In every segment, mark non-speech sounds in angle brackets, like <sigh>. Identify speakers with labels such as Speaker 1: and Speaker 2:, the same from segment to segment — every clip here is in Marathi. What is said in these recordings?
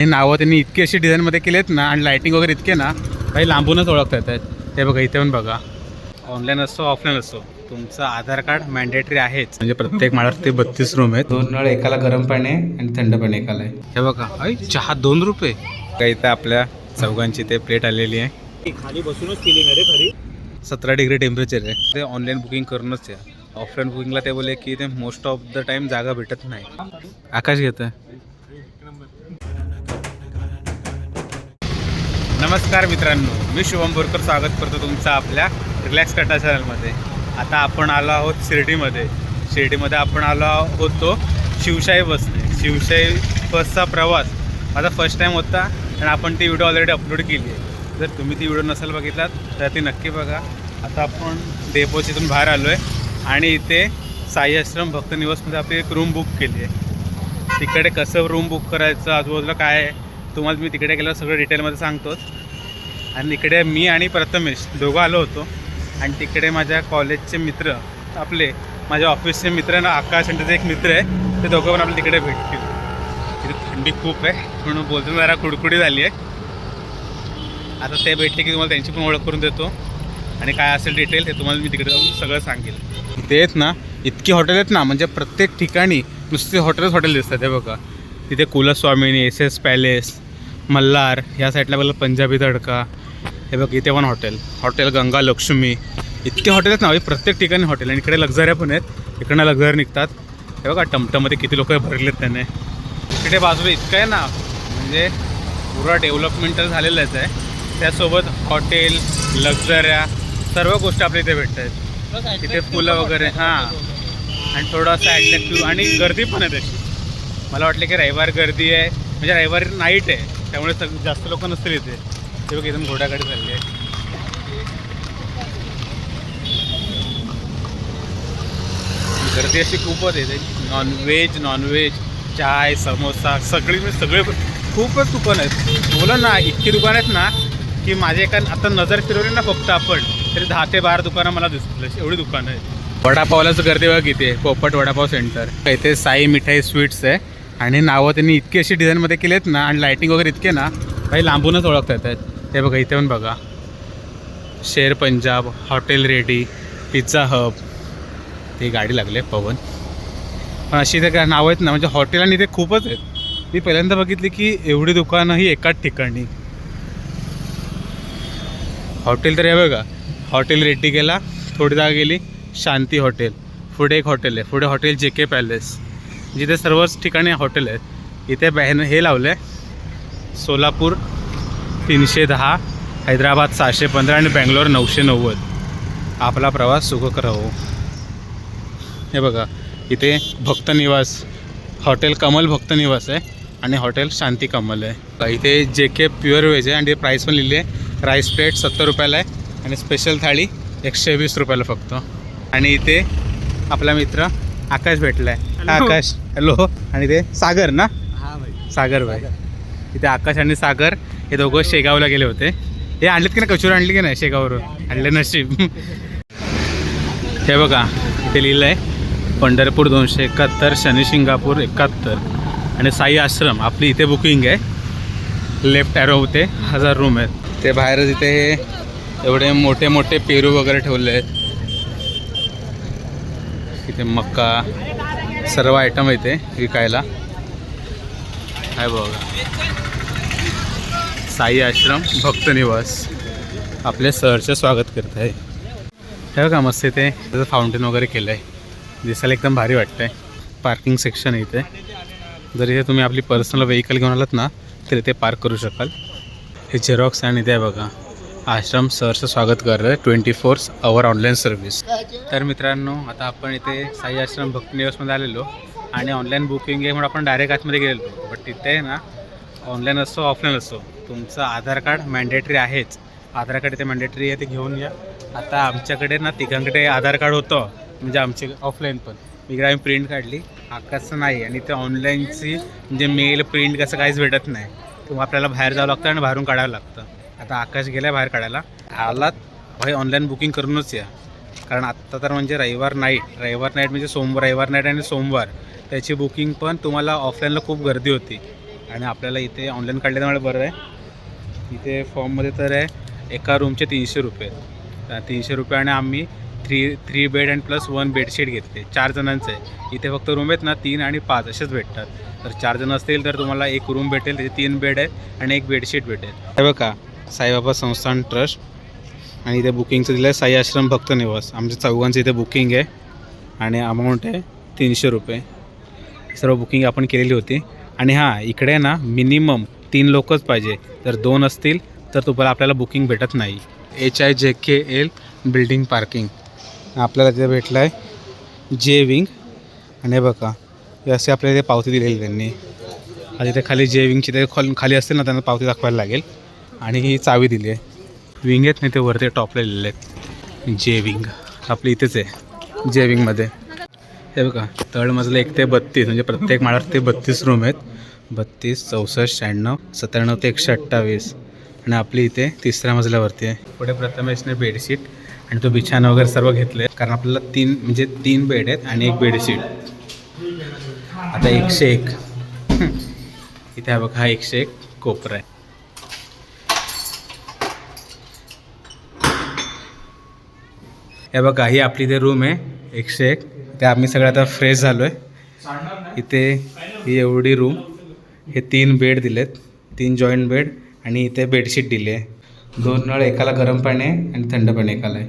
Speaker 1: हे नावं त्यांनी इतकी अशी डिझाईनमध्ये केलेत ना आणि लाईटिंग वगैरे इतके ना काही लांबूनच ओळखता येत आहेत. हे बघा इथे पण बघा. ऑनलाईन असो ऑफलाईन असो तुमचं आधार कार्ड मॅन्डेटरी आहेच. म्हणजे प्रत्येक माळावर ते बत्तीस रूम आहेत. दोन नळ एकाला गरम पाणी आहे आणि थंड पाणी एकाला. आहे हे बघा आई चहा दोन रुपये. काही इथं आपल्या चौघांची ते प्लेट आलेली आहे.
Speaker 2: खाली बसूनच फिलिंग आहे रे खरी.
Speaker 1: सतरा डिग्री टेम्परेचर आहे. ते ऑनलाईन बुकिंग करूनच आहे ऑफलाईन बुकिंगला ते बोलले की ते मोस्ट ऑफ द टाइम जागा भेटत नाही. आकाश घेत नमस्कार मित्रांनो मी शुभम बोरकर स्वागत करतो तुमचं आपल्या रिलॅक्स कटा चॅनलमध्ये. आता आपण आलो आहोत शिर्डीमध्ये. शिर्डीमध्ये आपण आलो होतो शिवशाही बसने. शिवशाही बसचा प्रवास माझा फर्स्ट टाईम होता आणि आपण ती व्हिडिओ ऑलरेडी अपलोड केली आहे. जर तुम्ही ती व्हिडिओ नसेल बघितलात तर ती नक्की बघा. आता आपण डेपोच इथून बाहेर आलो आहे आणि इथे साई आश्रम भक्त निवासमध्ये आपली एक रूम बुक केली आहे. तिकडे कसं रूम बुक करायचं आजूबाजूला काय आहे तुम्हाला मी तिकडे गेल्यावर सगळं डिटेलमध्ये सांगतोच. आणि इकडे मी आणि प्रथमेश दोघं आलो होतो. आणि तिकडे माझ्या कॉलेजचे मित्र आपले माझ्या ऑफिसचे मित्र ना आकाश आणि त्याचे एक मित्र आहे ते दोघं पण आपल्या तिकडे भेटतील. तिथे थंडी खूप आहे म्हणून बोलतो जरा कुडकुडी झाली आहे. आता ते भेटले की तुम्हाला त्यांची पण ओळख करून देतो. आणि काय असेल डिटेल ते तुम्हाला मी तिकडे जाऊन सगळं सांगेल. ते आहेत ना इतकी हॉटेल आहेत ना म्हणजे प्रत्येक ठिकाणी नुसते हॉटेलच हॉटेल दिसतात हे बघा. तिथे Kulswamini S S palace Malhar ह्या साईडला बघा पंजाबी तडका. हे बघ इथे पण हॉटेल. हॉटेल गंगा लक्ष्मी. इतके हॉटेल आहेत ना प्रत्येक ठिकाणी हॉटेल आणि इकडे लक्झऱ्या पण आहेत. इकडनं लक्झरी निघतात. हे बघा टमटममध्ये किती लोक भरलेत त्याने. इकडे बाजूला इतकं आहे ना म्हणजे पुरा डेव्हलपमेंटल झालेलंच आहे. त्यासोबत हॉटेल लक्झऱ्या सर्व गोष्टी आपल्या इथे भेटत आहेत तिथे फुलं वगैरे हां. आणि थोडंसं ॲट्रॅक्टिव्ह आणि गर्दी पण आहे तशी मला वाटलं की रविवार गर्दी आहे. म्हणजे रविवार नाईट आहे. त्यामुळे सग जास्त लोक नसतील इथे. ते बघ एकदम घोड्याकडे चालले आहे. गर्दी अशी खूपच आहे. नॉनव्हेज नॉनव्हेज चाय समोसा सगळी म्हणजे सगळे खूपच दुकान आहेत. बोला ना इतकी दुकान आहेत ना की माझे एका आता नजर फिरवली ना फक्त आपण तरी दहा ते बारा दुकानं मला दिसतील एवढी दुकानं आहेत. वडापावलाच गर्दी बघा इथे पोपट वडापाव सेंटर इथे साई मिठाई स्वीट्स आहे. आणि नावं त्यांनी इतकी अशी डिझाईनमध्ये केली आहेत ना आणि लाईटिंग वगैरे इतके ना काही लांबूनच ओळखता येत आहेत बघा इथे पण बघा. Sher Punjab hotel ready pizza hub. ती गाडी लागली आहे पवन. पण अशी ते काय नावं आहेत ना म्हणजे हॉटेल आणि इथे खूपच आहेत. मी पहिल्यांदा बघितली की एवढी दुकानं ही एकाच ठिकाणी. हॉटेल तर हे बघा हॉटेल रेड्डी गेला थोडी जागा गेली शांती हॉटेल. पुढे एक हॉटेल आहे पुढे हॉटेल जे के पॅलेस. जिथे सर्वच ठिकाणी हॉटेल आहेत इथे बॅन हे लावलं आहे सोलापूर तीनशे दहा हैदराबाद सहाशे पंधरा आणि बँगलोर नऊशे नव्वद. आपला प्रवास सुखकर हो हे बघा इथे भक्त निवास हॉटेल कमल भक्त निवास आहे आणि हॉटेल शांती कमल आहे. इथे जे के प्युअर व्हेज आहे आणि प्राईस पण लिहिली आहे. राईस प्लेट सत्तर रुपयाला आहे आणि स्पेशल थाळी एकशे वीस रुपयाला फक्त. आणि इथे आपला मित्र आकाश भेटला आहे आकाश हॅलो. आणि ते सागर ना?
Speaker 2: हा भाई.
Speaker 1: सागर भाई. इथे आकाश आणि सागर हे दोघं शेगावला गेले होते. हे आणलेत की नाही? कचोरी आणली की नाही शेगाववरून? आणले नशीब. हे बघा इथे लिहिलं आहे पंढरपूर दोनशे एकाहत्तर शनी शिंगापूर एकाहत्तर. आणि साई आश्रम आपली इथे बुकिंग आहे. लेफ्ट ॲरो होते हजार रूम आहेत. ते बाहेरच इथे हे एवढे मोठे मोठे पेरू वगैरे ठेवले आहेत इथे मक्का सर्व आयटम इथे विकायला. आहे बघा साई आश्रम भक्त निवास. आपल्या सरचं स्वागत करत आहे हे बघा मस्त इथे त्याचं फाउंटेन वगैरे केलं आहे दिसायला एकदम भारी वाटतं आहे पार्किंग सेक्शन आहे इथे. जर इथे तुम्ही आपली पर्सनल व्हेकल घेऊन आलात ना तर इथे पार्क करू शकाल. हे झेरॉक्स आणि इथे आहे बघा. आश्रम सरचं स्वागत कर twenty four hour online service तर मित्रांनो आता आपण इथे साई आश्रम भक्ती निवासमध्ये आलेलो आणि ऑनलाईन बुकिंग आहे म्हणून आपण डायरेक्ट आतमध्ये गेलेलो. बट तिथे आहे ना ऑनलाईन असो ऑफलाईन असो तुमचं आधार कार्ड मॅन्डेटरी आहेच. आधार कार्ड इथे मॅन्डेटरी आहे ते घेऊन या. आता आमच्याकडे ना तिघांकडे आधार कार्ड होतं म्हणजे आमचे ऑफलाईन पण. इकडे आम्ही प्रिंट काढली. आकाशचं नाही आणि ते ऑनलाईनची म्हणजे मेल प्रिंट कसं काहीच भेटत नाही. तुम्हाला आपल्याला बाहेर जावं लागतं आणि बाहेरून काढावं लागतं. आता आकाश गेला बाहेर काढायला. आलात भाई ऑनलाईन बुकिंग करूनच या. कारण आत्ता तर म्हणजे रविवार नाईट रविवार नाईट म्हणजे सोमवार रविवार नाईट आणि सोमवार. त्याची बुकिंग पण तुम्हाला ऑफलाईनला खूप गर्दी होती. आणि आपल्याला इथे ऑनलाईन काढल्यामुळे बरं आहे. इथे फॉर्ममध्ये तर आहे एका रूमचे तीनशे रुपये. तीनशे रुपये आणि आम्ही three three bed and plus one bedsheet घेतले. चार जणांचं आहे. इथे फक्त रूम आहेत ना तीन आणि पाच असेच भेटतात. तर चार जण असतील तर तुम्हाला एक रूम भेटेल त्याचे तीन बेड आहे आणि एक बेडशीट भेटेल. हे बघा साईबाबा संस्थान ट्रस्ट आणि इथे बुकिंगचं दिलं आहे. साई आश्रम भक्त निवास. आमच्या चौघांचं इथे बुकिंग आहे आणि अमाऊंट आहे तीनशे रुपये. सर्व बुकिंग आपण केलेली होती. आणि हां इकडे ना मिनिमम तीन लोकच पाहिजे. जर दोन असतील तर तुम्हाला आपल्याला बुकिंग भेटत नाही. एच आय जे के एल बिल्डिंग पार्किंग आपल्याला तिथे भेटलं आहे जे विंग आणि हे बघा हे असे आपल्याला इथे पावती दिलेली त्यांनी. आणि इथे खाली जे विंगची ते खाली असतील ना त्यांना पावती दाखवायला लागेल. आणि ही चावी दिली आहे. विंग आहेत नाही ते वरती टॉपला लिहिलेले आहेत. जे विंग आपली इथेच आहे. जे विंगमध्ये हे बघा तळमजलं एक ते बत्तीस म्हणजे प्रत्येक माळावर ते बत्तीस रूम आहेत. बत्तीस चौसष्ट शहाण्णव सत्त्याण्णव ते एकशे अठ्ठावीस. आणि आपली इथे तिसऱ्या मजल्यावरती आहे. पुढे प्रथमेशने बेडशीट आणि तो बिछाना वगैरे सर्व घेतले कारण आपल्याला तीन म्हणजे तीन बेड आहेत आणि एक बेडशीट आता एकशे एक. इथे हा बघा हा एकशे एक कोपरा आहे. हे बघा ही आपली इथे रूम आहे एकशे एक. ते आम्ही सगळं आता फ्रेश झालो आहे इथे ही एवढी रूम हे तीन बेड दिलेत. तीन जॉईंट बेड आणि इथे बेडशीट दिली आहे. दोन नळ एकाला गरम पाणी आहे आणि थंड पाणी एकाला आहे.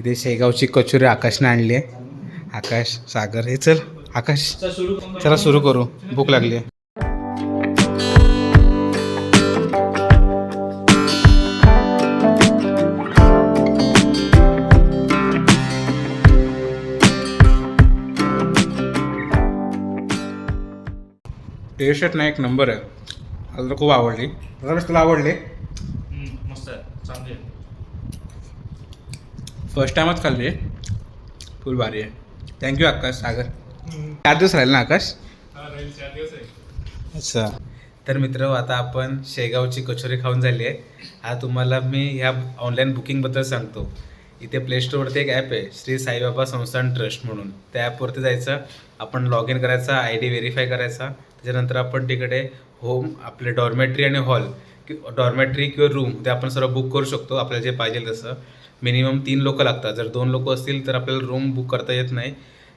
Speaker 1: इथे शेगावची कचोरी आकाशने आणली आहे. आकाश सागर हे चल आकाश. चला सुरू करू. भूक लागली आहे. टेस्ट ना एक नंबर आहे. मला तर खूप आवडली. रमेश तुला आवडली?
Speaker 2: मस्त आहे. चांगली आहे.
Speaker 1: फर्स्ट टाइमच खाल्ली आहे. फुल भारी आहे. Thank you Akash Sagar. चार दिवस राहील ना आकाश? अच्छा. तर मित्र आता आपण शेगावची कचोरी खाऊन झाली आहे. आता तुम्हाला मी ह्या ऑनलाईन बुकिंगबद्दल सांगतो. इथे प्ले स्टोअरवरती एक ॲप आहे श्री साईबाबा संस्थान ट्रस्ट म्हणून. त्या ॲपवरती जायचं आपण लॉग इन करायचा आय डी व्हेरीफाय करायचा त्याच्यानंतर आपण तिकडे होम आपले डॉर्मेटरी आणि हॉल कि डॉर्मेटरी किंवा रूम ते आपण सर्व बुक करू शकतो आपल्याला जे पाहिजे तसं. मिनिमम तीन लोकं लागतात. जर दोन लोकं असतील तर आपल्याला रूम बुक करता येत नाही.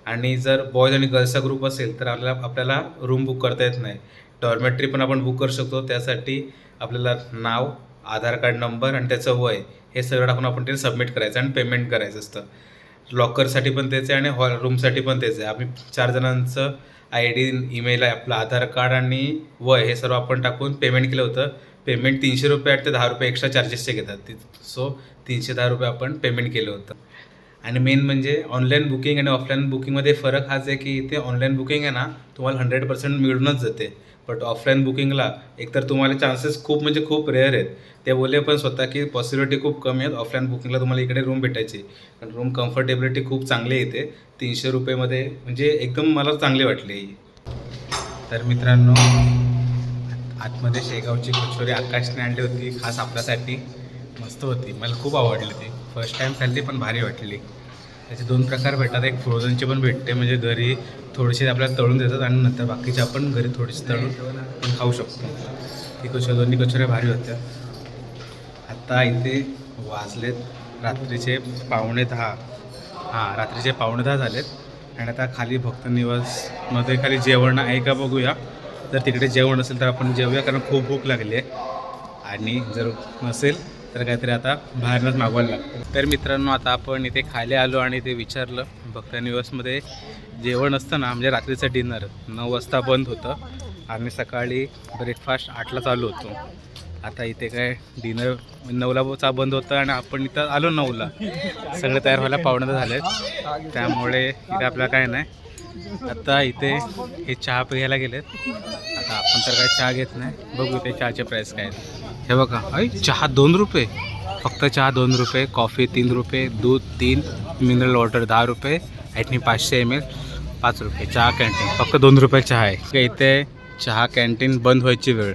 Speaker 1: आणि जर बॉयज आणि गर्ल्सचा ग्रुप असेल तर आपल्याला आपल्याला रूम बुक करता येत नाही. डॉर्मेटरी पण आपण बुक करू शकतो. त्यासाठी आपल्याला नाव आधार कार्ड नंबर आणि त्याचं वय हे सगळं टाकून आपण ते सबमिट करायचं आणि पेमेंट करायचं असतं. लॉकरसाठी पण त्याचं आहे आणि हॉल रूमसाठी पण त्याचं आहे. आम्ही चार जणांचं आय डी ईमेल आहे आपलं आधार कार्ड आणि वय हे सर्व आपण टाकून पेमेंट केलं होतं. पेमेंट तीनशे रुपये ते दहा रुपये एक्स्ट्रा चार्जेसचे घेतात. ती सो तीनशे दहा रुपये आपण पेमेंट केलं होतं. आणि मेन म्हणजे ऑनलाईन बुकिंग आणि ऑफलाईन बुकिंगमध्ये फरक हाच आहे की इथे ऑनलाईन बुकिंग आहे ना तुम्हाला हंड्रेड पर्सेंट मिळूनच जाते. बट ऑफलाईन बुकिंगला एकतर तुम्हाला चान्सेस खूप म्हणजे खूप रेअर आहेत. ते बोलले पण स्वतः की पॉसिबिलिटी खूप कमी आहेत. ऑफलाईन बुकिंगला तुम्हाला इकडे रूम भेटायची. पण रूम कम्फर्टेबिलिटी खूप चांगली येते तीनशे रुपयेमध्ये म्हणजे एकदम मला चांगली वाटली ही. तर मित्रांनो आतमध्ये शेगावची कचोरी आकाशने आणली होती. खास आपल्यासाठी मस्त होती. मला खूप आवडली ती. फर्स्ट टाईम खाल्ली पण भारी वाटली. त्याचे दोन प्रकार भेटतात. एक फ्रोझनची पण भेटते. म्हणजे घरी थोडीशी आपल्याला तळून देतात आणि नंतर बाकीचे आपण घरी थोडीशी तळून खाऊ शकतो. ती कचोरी दोन्ही कचोऱ्या भारी होत्या. आत्ता इथे वाजलेत रात्रीचे पावणे दहा. हां रात्रीचे पावणे दहा झालेत. आणि आता खाली भक्त निवासमध्ये खाली जेवण आहे का बघूया. जर तिकडे जेवण असेल तर आपण जेवूया कारण खूप भूक लागली आहे. आणि जर नसेल तर काहीतरी आता बाहेरनंच मागवायला लागतं. तर मित्रांनो आता आपण इथे खाली आलो आणि ते विचारलं भक्त निवासमध्ये जेवण असतं ना म्हणजे रात्रीचं डिनर नऊ वाजता बंद होतं. आम्ही सकाळी ब्रेकफास्ट आठला चालू होतो. आता इथे काय डिनर नऊला चा बंद होतं आणि आपण इथं आलो नऊला. सगळं तयार व्हायला पावणं झाले त्यामुळे इथे आपल्याला काय नाही. आता इथे हे चहा प्यायला गेलेत. आता आपण तर काय चहा घेत नाही. बघू ते चहाचे प्राईस काय हे बघा. अय चहा दोन रुपये. फक्त चहा दोन रुपये कॉफी तीन रुपये दूध तीन मिनरल वॉटर दहा रुपये ॲटनी पाचशे एम एल पाच रुपये. चहा कॅन्टीन फक्त दोन रुपये चहा आहे. इथे चहा कॅन्टीन बंद व्हायची वेळ.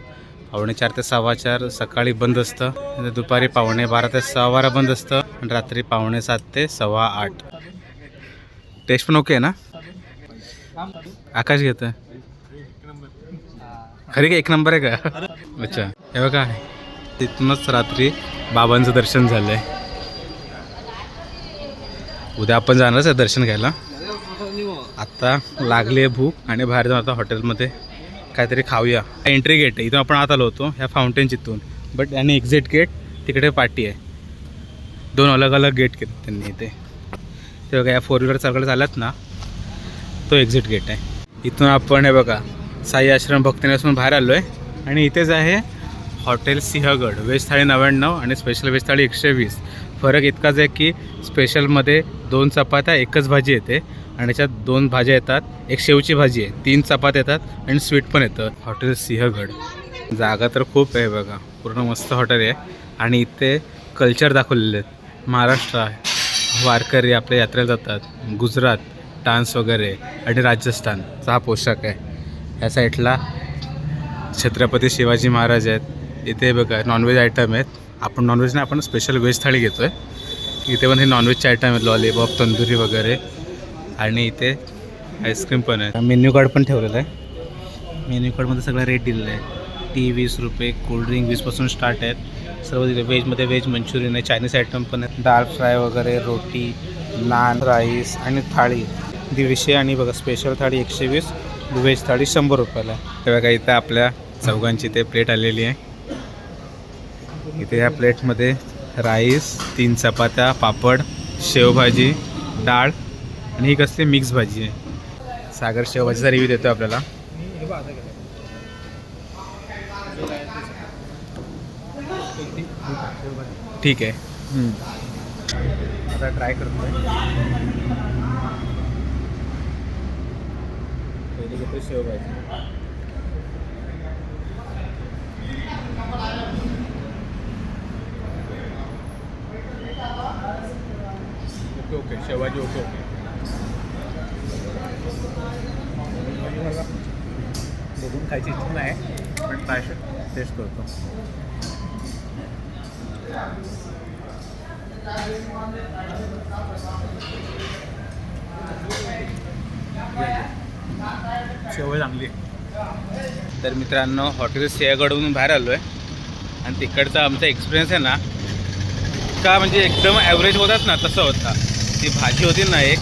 Speaker 1: पावणे चार ते सव्वा चार सकाळी बंद असतं. दुपारी पावणे बारा ते सव्वा बारा बंद असतं. आणि रात्री पावणे सात ते सव्वा आठ. टेस्ट पण ओके आहे ना? आकाश घेत खरी का एक नंबर आहे का? अच्छा. हे बघा. तिथूनच रात्री बाबांचं दर्शन झालंय. उद्या आपण जाणारच आहे दर्शन घ्यायला. आत्ता लागली आहे भूक आणि बाहेर जाऊन आता हॉटेलमध्ये काहीतरी खाऊया. एंट्री गेट आहे. इथून आपण आत आलो होतो ह्या फाउंटेन चितून. बट आणि एक्झिट गेट तिकडे पाठी आहे. दोन अलग अलग गेट केले त्यांनी इथे. ते बघा या फोर व्हीलर चालकडे चालत ना तो एक्झिट गेट आहे. इथून आपण हे बघा साई आश्रम भक्तीनगरपासून बाहेर आलो आहे आणि इथेच आहे हॉटेल सिंहगड वेज थाळी नव्याण्णव आणि स्पेशल वेज थाळी एकशे वीस. फरक इतकाच आहे की स्पेशलमध्ये दोन चपात्या एकच भाजी येते. आणि त्याच्यात दोन भाज्या येतात. एक शेवची भाजी आहे तीन चपात येतात आणि स्वीट पण येतं. हॉटेल सिंहगड. जागा तर खूप आहे बघा. पूर्ण मस्त हॉटेल आहे. आणि इथे कल्चर दाखवलेले आहेत. महाराष्ट्र वारकरी आपल्या यात्रेला जातात. गुजरात डान्स वगैरे आणि राजस्थानचा हा पोशाख आहे. या साईडला छत्रपती शिवाजी महाराज आहेत. इथे बघा नॉनव्हेज आयटम आहेत. आपण नॉनव्हेज नाही आपण स्पेशल व्हेज थाळी घेतो आहे इथे पण हे नॉनव्हेजचे आयटम आहेत. लॉलीपॉप तंदुरी वगैरे. आणि इथे आईस्क्रीम पण आहे. मेन्यू कार्ड पण ठेवलेलं आहे. मेन्यू कार्डमध्ये सगळं रेट दिलेलं आहे. टी वीस रुपये कोल्ड्रिंक वीसपासून स्टार्ट आहेत. सर्व दिले. व्हेजमध्ये व्हेज मंचुरियन आहे चायनीज आयटम पण आहेत. दाल फ्राय वगैरे रोटी नान राईस आणि थाळी. दीडशे आणि बघा स्पेशल थाळी एकशे वीस व्हेज थाळी शंभर रुपयाला आहे. बघा इथं आपल्या चौघांची ते प्लेट आलेली आहे. इथे या प्लेटमध्ये राईस तीन चपात्या पापड शेवभाजी डाळ आणि ही कसली मिक्स भाजी आहे. सागर शेवभाजीचा रिव्ह्यू देतो आपल्याला. ठीक आहे. आता ट्राय करतोय. पहिली घेतो शेवभाजी. ओके ओके शेवभाजी ओके ओके मला खायची इच्छा नाही. पण ट्राय टेस्ट करतो. शेवभाजी चांगली. तर मित्रांनो हॉटेल सिंहगडहून बाहेर आलो आहे आणि तिकडचा आमचा एक्सपिरियन्स आहे ना का म्हणजे एकदम ॲव्हरेज होतात ना तसं होता. ती भाजी होती ना एक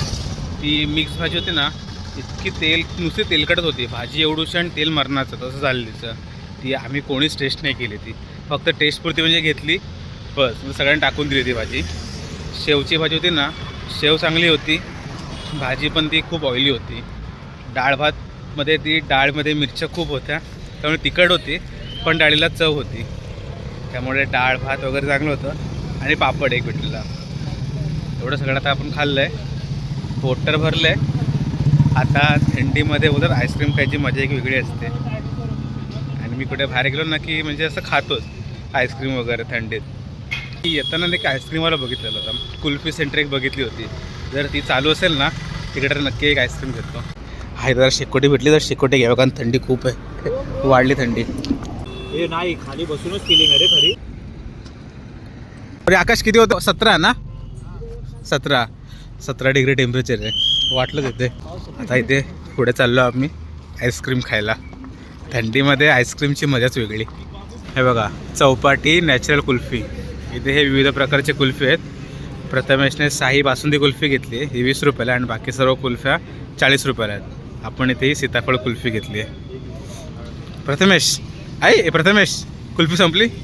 Speaker 1: ती मिक्स भाजी होती ना इतकी तेल नुसती तेलकटच होती. भाजी एवढूशी आणि तेल मरणाचं तसं झालं तिचं. ती आम्ही कोणीच टेस्ट नाही केली ती. फक्त टेस्टपुरती म्हणजे घेतली. बस सगळ्यांनी टाकून दिली ती भाजी. शेवची भाजी होती ना शेव चांगली होती. भाजी पण ती खूप ऑइली होती. डाळ भातमध्ये ती डाळमध्ये मिरच्या खूप होत्या. त्यामुळे तिखट होती पण डाळीला चव होती. त्यामुळे डाळ भात वगैरे चांगलं होतं. आणि पापड एक भेटलेला एवढं सगळं आता आपण खाल्लं आहे पोटर भरलं आहे आता थंडीमध्ये बोलतात आईस्क्रीम खायची मजा एक वेगळी असते. आणि मी कुठे बाहेर गेलो ना की म्हणजे असं खातोच आईस्क्रीम वगैरे थंडीत. येताना नाही की आईस्क्रीमवाला बघितलेलं होता. कुल्फी सेंटर एक बघितली होती. जर ती चालू असेल ना तिकडे तर नक्की एक आईस्क्रीम घेतो. हाय जरा शेकोटी भेटली तर शेकोटी घ्यावं कारण थंडी खूप आहे. <laughs> वाढली थंडी.
Speaker 2: हे नाही खाली बसूनच फिलिंग आहे रे खरी
Speaker 1: अरे आकाश किती होतं? सतरा ना? सतरा. सतरा डिग्री टेम्परेचर आहे. वाटलं येते आता इथे पुढे चाललो आम्ही आईस्क्रीम खायला. थंडीमध्ये आईस्क्रीमची मजाच वेगळी. हे बघा चौपाटी नॅचरल कुल्फी. इथे हे विविध प्रकारचे कुल्फी आहेत. प्रथमेशने साई बासुंदी कुल्फी घेतली आहे ही वीस रुपयाला आणि बाकी सर्व कुल्फ्या चाळीस रुपयाला आहेत. आपण इथे ही सीताफळ कुल्फी घेतली आहे. प्रथमेश आई ए, प्रथमेश कुल्फी संपली? <laughs>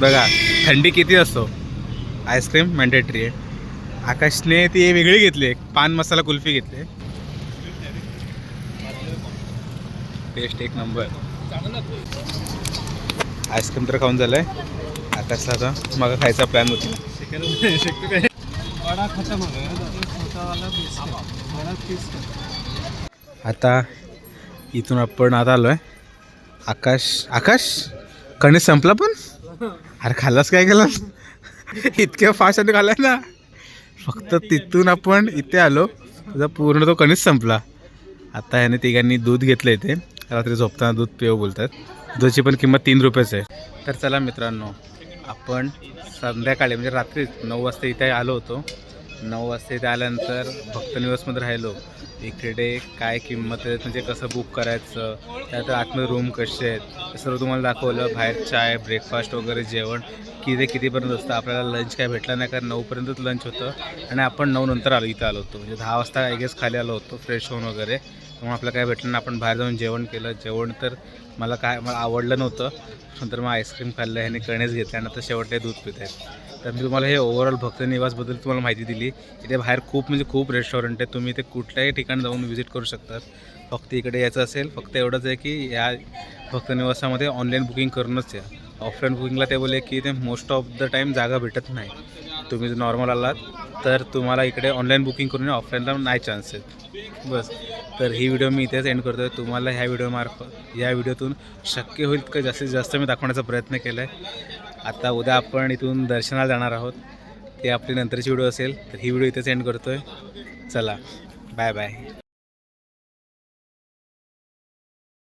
Speaker 1: बघा थंडी किती असतो आईस्क्रीम मॅन्डेटरी आहे. आकाशने ती वेगळी घेतली एक पान मसाला कुल्फी घेतली. टेस्ट एक नंबर आईस्क्रीम तर खाऊन झालंय. आकाशला आता मग खायचा प्लॅन होती. आता इथून आपण आता आलो आहे आकाश आकाश? कणीस संपला पण? अरे खाल्लास काय केलं इतक्या फास्ट आणि खाल्ला ना. फक्त तिथून आपण इथे आलो. तुझा पूर्ण तो कणीच संपला. आता ह्याने तिघांनी दूध घेतलं इथे. रात्री झोपताना दूध पिव बोलतात. दुधाची पण किंमत तीन रुपयाच आहे. तर चला मित्रांनो आपण संध्याकाळी म्हणजे रात्री नऊ वाजता इथे आलो होतो. नऊ वाजता इथे आल्यानंतर भक्त निवासमध्ये राहिलो. इकडे काय किंमत आहे म्हणजे कसं बुक करायचं त्यात आतमध्ये रूम कसे आहेत हे सर्व तुम्हाला दाखवलं. बाहेर चाय ब्रेकफास्ट वगैरे जेवण किती कितीपर्यंत असतं? आपल्याला लंच काय भेटला नाही कारण नऊपर्यंतच लंच होतं. आणि आपण नऊ नंतर आलो इथं आलो होतो. म्हणजे दहा वाजता आय गेस खाली आलो होतो फ्रेश होऊन वगैरे. त्यामुळे आपल्याला काय भेटलं नाही. आपण बाहेर जाऊन जेवण केलं. जेवण तर मला काय मला आवडलं नव्हतं. नंतर मग आईस्क्रीम खाल्लं ह्याने कणेच घेतले आणि आता शेवटचे दूध पित आहेत. तर मी तुम्हाला हे ओव्हरऑल भक्त निवासबद्दल तुम्हाला माहिती दिली. इथे बाहेर खूप म्हणजे खूप रेस्टॉरंट आहे तुम्ही इथे कुठल्याही ठिकाणी जाऊन व्हिजिट करू शकतात. फक्त इकडे यायचं असेल फक्त एवढंच आहे की या भक्त निवासामध्ये ऑनलाईन बुकिंग करूनच या. ऑफलाईन बुकिंगला ते बोलले की ते मोस्ट ऑफ द टाईम जागा भेटत नाही. तुम्ही जर नॉर्मल आलात तर तुम्हाला इकडे ऑनलाईन बुकिंग करून ऑफलाईनला नाही चान्स आहेत. बस. तर ही व्हिडिओ मी इथेच एंड करतो आहे तुम्हाला ह्या व्हिडिओमार्फत या व्हिडिओतून शक्य होईल का जास्तीत जास्त मी दाखवण्याचा प्रयत्न केला आहे आता उद्या आपण इथून दर्शनाला जाणार आहोत. ते आपली नंतरची व्हिडिओ असेल तर ही व्हिडिओ इथेच एंड करतो आहे चला बाय बाय